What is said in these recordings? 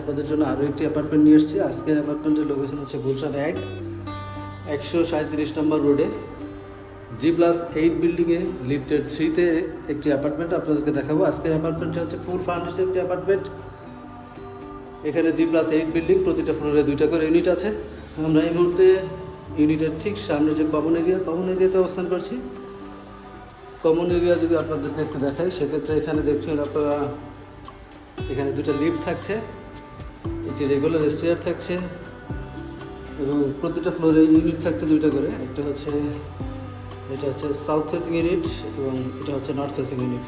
আপনাদের জন্য আরও একটি অ্যাপার্টমেন্ট নিয়ে এসেছি। আজকের অ্যাপার্টমেন্টের লোকেশন হচ্ছে গুলশান এক, একশো সাঁত্রিশ নম্বর রোডে জি প্লাস এইট বিল্ডিংয়ে লিফটের থ্রিতে একটি অ্যাপার্টমেন্ট আপনাদেরকে দেখাবো। আজকের অ্যাপার্টমেন্টটা হচ্ছে ফুল ফার্নিশড একটি অ্যাপার্টমেন্ট এখানে জি প্লাস এইট বিল্ডিং প্রতিটা ফ্লোরে দুইটা করে ইউনিট আছে। আমরা এই মুহূর্তে ইউনিটের ঠিক সামনে যে কমন এরিয়া কমন এরিয়াতে অবস্থান করছি। কমন এরিয়া যদি আপনাদেরকে একটু দেখাই, সেক্ষেত্রে এখানে দেখছেন আপনারা, এখানে দুটো লিফট থাকছে। একটি রেগুলার স্টেয়ার থাকছে এবং প্রতিটা ফ্লোরে ইউনিট থাকছে দুইটা করে। একটা হচ্ছে, এটা হচ্ছে সাউথ ফেসিং ইউনিট এবং এটা হচ্ছে নর্থ ফেসিং ইউনিট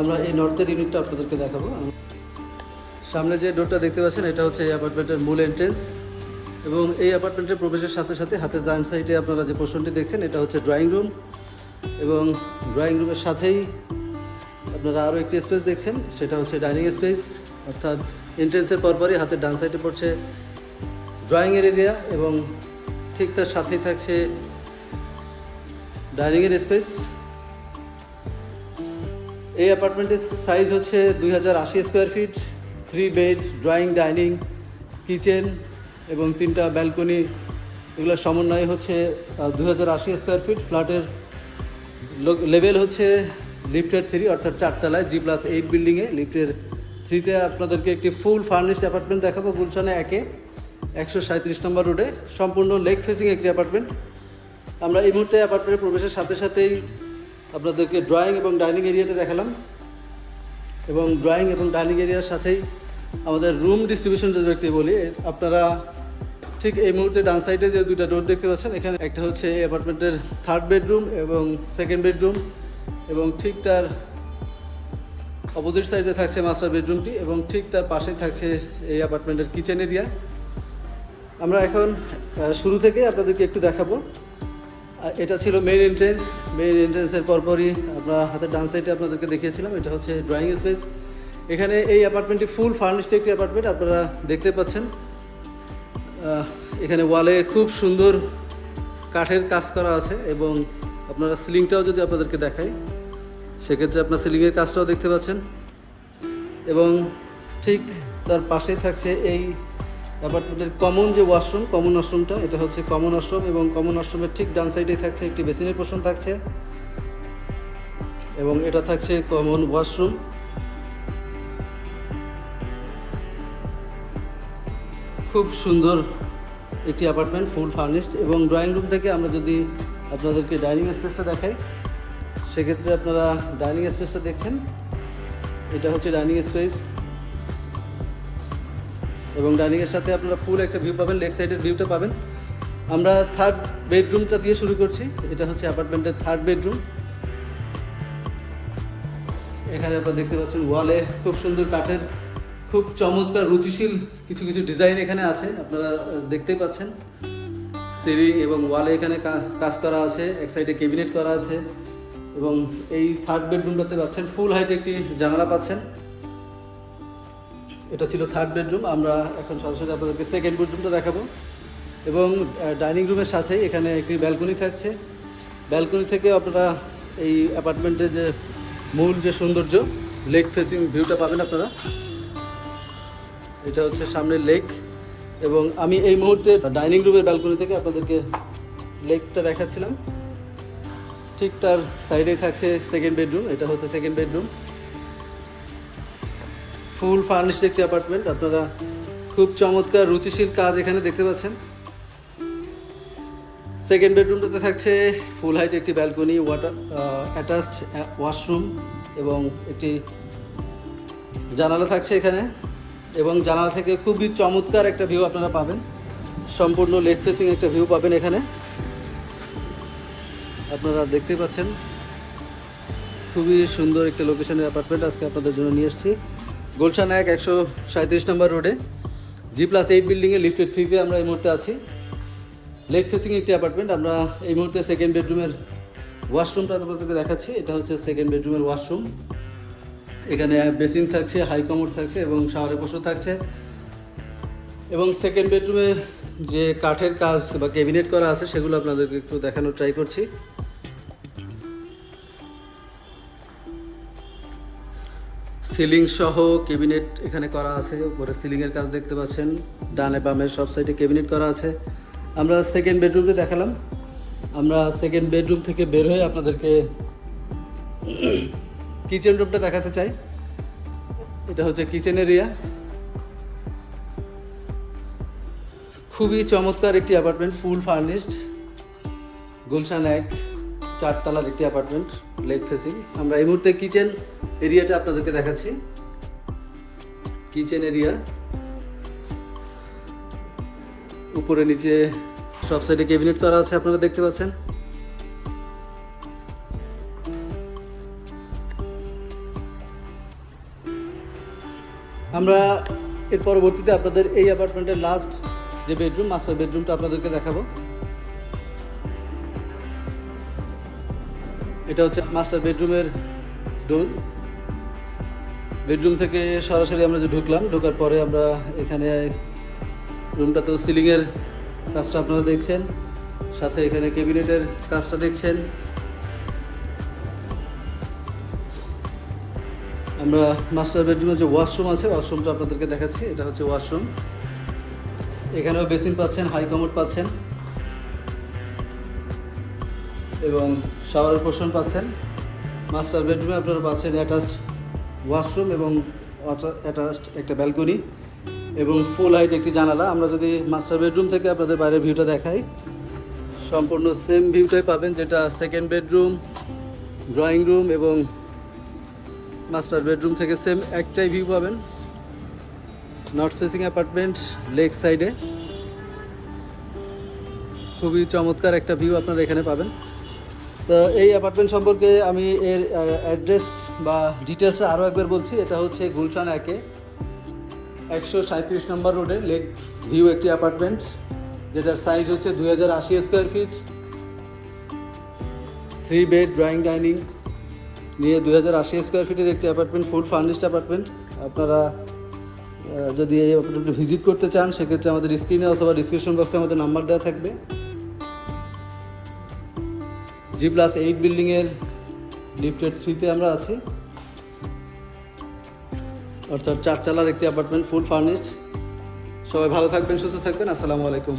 আমরা এই নর্থের ইউনিটটা আপনাদেরকে দেখাবো। সামনে যে ডোরটা দেখতে পাচ্ছেন, এটা হচ্ছে এই অ্যাপার্টমেন্টের মূল এন্ট্রেন্স এবং এই অ্যাপার্টমেন্টের প্রবেশের সাথে সাথে হাতে ডান সাইডে আপনারা যে পোর্শনটি দেখছেন, এটা হচ্ছে ড্রয়িং রুম এবং ড্রয়িং রুমের সাথেই আপনারা আরও একটি স্পেস দেখছেন, সেটা হচ্ছে ডাইনিং স্পেস অর্থাৎ এন্ট্রেন্সের পরপরই হাতের ডান সাইডে পড়ছে ড্রয়িংয়ের এরিয়া এবং ঠিক তার সাথেই থাকছে ডাইনিংয়ের স্পেস এই অ্যাপার্টমেন্টের সাইজ হচ্ছে দুই হাজার আশি square feet three bed drawing dining kitchen এবং তিনটা ব্যালকনি এগুলোর সমন্বয় হচ্ছে দুই হাজার আশি স্কোয়ার ফিট ফ্ল্যাটের লেভেল হচ্ছে লিফটের থ্রি অর্থাৎ চারতলায় জি প্লাস এইট বিল্ডিংয়ে লিফটের থ্রিতে আপনাদেরকে একটি ফুল ফার্নিশড অ্যাপার্টমেন্ট দেখাবো, গুলশানে একে, একশো সাঁত্রিশ নম্বর রোডে। সম্পূর্ণ লেক ফেসিং একটি অ্যাপার্টমেন্ট। আমরা এই মুহূর্তে অ্যাপার্টমেন্টে প্রবেশের সাথে সাথেই আপনাদেরকে ড্রয়িং এবং ডাইনিং এরিয়াটা দেখালাম। এবং ড্রয়িং এবং ডাইনিং এরিয়ার সাথেই আমাদের রুম ডিস্ট্রিবিউশন যদি একটি বলি, আপনারা ঠিক এই মুহূর্তে ডান সাইডে যে দুইটা ডোর দেখতে পাচ্ছেন, এখানে একটা হচ্ছে অ্যাপার্টমেন্টের থার্ড বেডরুম এবং সেকেন্ড বেডরুম এবং ঠিক তার অপোজিট সাইডে থাকছে মাস্টার বেডরুমটি এবং ঠিক তার পাশেই থাকছে এই অ্যাপার্টমেন্টের কিচেন এরিয়া। আমরা এখন শুরু থেকে আপনাদেরকে একটু দেখাবো। এটা ছিল মেইন এন্ট্রেন্স মেইন এন্ট্রেন্সের পরপরই আমরা হাতের ডান সাইডে আপনাদেরকে দেখিয়েছিলাম। এটা হচ্ছে ড্রয়িং স্পেস এখানে এই অ্যাপার্টমেন্টটি ফুল ফার্নিশড একটি অ্যাপার্টমেন্ট, আপনারা দেখতে পাচ্ছেন। এখানে ওয়ালে খুব সুন্দর কাঠের কাজ করা আছে এবং আপনারা সিলিংটাও যদি আপনাদেরকে দেখাই সেক্ষেত্রে আপনার সিলিংয়ের কাজটাও দেখতে পাচ্ছেন। এবং ঠিক তার পাশেই থাকছে এই অ্যাপার্টমেন্টের কমন যে ওয়াশরুম কমন ওয়াশরুমটা এটা হচ্ছে কমন ওয়াশরুম এবং কমন ওয়াশরুমের ঠিক ডান সাইডে থাকছে একটি বেসিনের পোর্শন থাকছে। এবং এটা থাকছে কমন ওয়াশরুম খুব সুন্দর একটি অ্যাপার্টমেন্ট ফুল ফার্নিশড এবং ড্রয়িং রুম থেকে আমরা যদি আপনাদেরকে ডাইনিং স্পেসটা দেখাই সেক্ষেত্রে আপনারা ডাইনিং স্পেসটা দেখছেন। এটা হচ্ছে ডাইনিং স্পেস। এবং ডাইনিংয়ের সাথে আপনারা ফুল একটা ভিউ পাবেন লেগ সাইডের ভিউটা পাবেন। আমরা থার্ড বেডরুমটা দিয়ে শুরু করছি। এটা হচ্ছে অ্যাপার্টমেন্টের থার্ড বেডরুম। এখানে আপনারা দেখতে পাচ্ছেন ওয়ালে খুব সুন্দর কাঠের, খুব চমৎকার, রুচিশীল কিছু কিছু ডিজাইন এখানে আছে। আপনারা দেখতেই পাচ্ছেন। সিলিং এবং ওয়ালে এখানে কাজ করা আছে। এক সাইডে ক্যাবিনেট করা আছে। এবং এই থার্ড বেডরুমটাতে পাচ্ছেন ফুল হাইট একটি জানালা পাচ্ছেন। এটা ছিল থার্ড বেডরুম আমরা এখন সরাসরি আপনাদেরকে সেকেন্ড বেডরুমটা দেখাবো। এবং ডাইনিং রুমের সাথে এখানে একটি ব্যালকনি থাকছে। ব্যালকনি থেকে আপনারা এই অ্যাপার্টমেন্টের যে মূল যে সৌন্দর্য লেক ফেসিং ভিউটা পাবেন আপনারা। এটা হচ্ছে সামনে লেক এবং আমি এই মুহূর্তে ডাইনিং রুমের ব্যালকনি থেকে আপনাদেরকে লেকটা দেখাচ্ছিলাম। ঠিক তার সাইডে থাকছে সেকেন্ড বেডরুম এটা হচ্ছে সেকেন্ড বেডরুম ফুল ফার্নিশড একটি অ্যাপার্টমেন্ট আপনারা খুব চমৎকার, রুচিশীল কাজ এখানে দেখতে পাচ্ছেন। সেকেন্ড বেডরুমটাতে থাকছে ফুল হাইট একটি ব্যালকনি ওয়াটার অ্যাটাচড ওয়াশরুম এবং একটি জানালা থাকছে এখানে এবং জানালা থেকে খুবই চমৎকার একটা ভিউ আপনারা পাবেন। সম্পূর্ণ লেক ফেসিং একটা ভিউ পাবেন এখানে। আপনারা দেখতে পাচ্ছেন। খুবই সুন্দর একটা লোকেশনের অ্যাপার্টমেন্ট আজকে আপনাদের জন্য নিয়ে এসেছি। গুলশান এক একশো সাঁত্রিশ নম্বর রোডে জি প্লাস এইট বিল্ডিংয়ে লিফটের থ্রিতে আমরা এই মুহূর্তে আছি। লেক ফেসিং একটি অ্যাপার্টমেন্ট আমরা এই মুহূর্তে সেকেন্ড বেডরুমের ওয়াশরুমটা আপনাদেরকে দেখাচ্ছি। এটা হচ্ছে সেকেন্ড বেডরুমের ওয়াশরুম এখানে বেসিন থাকছে হাই কমোড থাকছে এবং শাওয়ারের পোস্ট থাকছে। এবং সেকেন্ড বেডরুমের যে কাঠের কাজ বা ক্যাবিনেট করা আছে, সেগুলো আপনাদেরকে একটু দেখানোর ট্রাই করছি। সিলিং সহ কেবিনেট এখানে করা আছে। উপরে সিলিংয়ের কাজ দেখতে পাচ্ছেন। ডানে বামে সব সাইডে কেবিনেট করা আছে। আমরা সেকেন্ড বেডরুমে দেখালাম। আমরা সেকেন্ড বেডরুম থেকে বের হয়ে আপনাদেরকে কিচেন রুমটা দেখাতে চাই। এটা হচ্ছে কিচেন এরিয়া খুবই চমৎকার একটি অ্যাপার্টমেন্ট ফুল ফার্নিশড গুলশান এক, চারতলার একটি অ্যাপার্টমেন্ট লেক ফেসিং আমরা এই মুহূর্তে কিচেন এরিয়াটা আপনাদেরকে দেখাচ্ছি। Kitchen area. উপরে, নিচে সব সাইডে ক্যাবিনেট করা আছে, আপনারা দেখতে পাচ্ছেন। আমরা এর পরবর্তীতে আপনাদের এই অ্যাপার্টমেন্টের লাস্ট যে বেডরুম মাস্টার বেডরুমটা আপনাদেরকে দেখাবো। এটা হচ্ছে মাস্টার বেডরুমের ডোর বেডরুম থেকে সরাসরি আমরা যে ঢুকলাম, ঢোকার পরে আমরা এখানে রুমটাতেও সিলিংয়ের কাজটা আপনারা দেখছেন, সাথে এখানে ক্যাবিনেটের কাজটা দেখছেন। আমরা মাস্টার বেডরুমে যে ওয়াশরুম আছে, ওয়াশরুমটা আপনাদেরকে দেখাচ্ছি, এটা হচ্ছে ওয়াশরুম। এখানেও বেসিন পাচ্ছেন, হাই কমোড পাচ্ছেন। এবং শাওয়ারের পোর্শন পাচ্ছেন। মাস্টার বেডরুমে আপনারা পাচ্ছেন অ্যাটাচড ওয়াশরুম এবং অ্যাটাচড একটা ব্যালকনি এবং ফুল হাইট একটি জানালা। আমরা যদি মাস্টার বেডরুম থেকে আপনাদের বাইরের ভিউটা দেখাই, সম্পূর্ণ সেম ভিউটাই পাবেন, যেটা সেকেন্ড বেডরুম ড্রয়িং রুম এবং মাস্টার বেডরুম থেকে সেম একটাই ভিউ পাবেন। নর্থ ফেসিং অ্যাপার্টমেন্ট লেক সাইডে খুবই চমৎকার একটা ভিউ আপনারা এখানে পাবেন। তো এই অ্যাপার্টমেন্ট সম্পর্কে আমি এর অ্যাড্রেস বা ডিটেলসে আরও একবার বলছি। এটা হচ্ছে গুলশান একে একশো সাঁত্রিশ নম্বর রোডে লেক ভিউ একটি অ্যাপার্টমেন্ট যেটার সাইজ হচ্ছে দুই হাজার আশি square feet three bed drawing dining নিয়ে দুই হাজার আশি স্কোয়ার ফিটের একটি অ্যাপার্টমেন্ট ফুল ফার্নিশড অ্যাপার্টমেন্ট আপনারা যদি এই অ্যাপার্টমেন্টে ভিজিট করতে চান, সেক্ষেত্রে আমাদের স্ক্রিনে অথবা ডিসক্রিপশন বক্সে আমাদের নাম্বার দেওয়া থাকবে। জি প্লাস এইট বিল্ডিংয়ের লিফটেড থ্রিতে আমরা আছি। অর্থাৎ চারচালার একটি অ্যাপার্টমেন্ট ফুল ফার্নিশড সবাই ভালো থাকবেন, সুস্থ থাকবেন, আসসালামু আলাইকুম।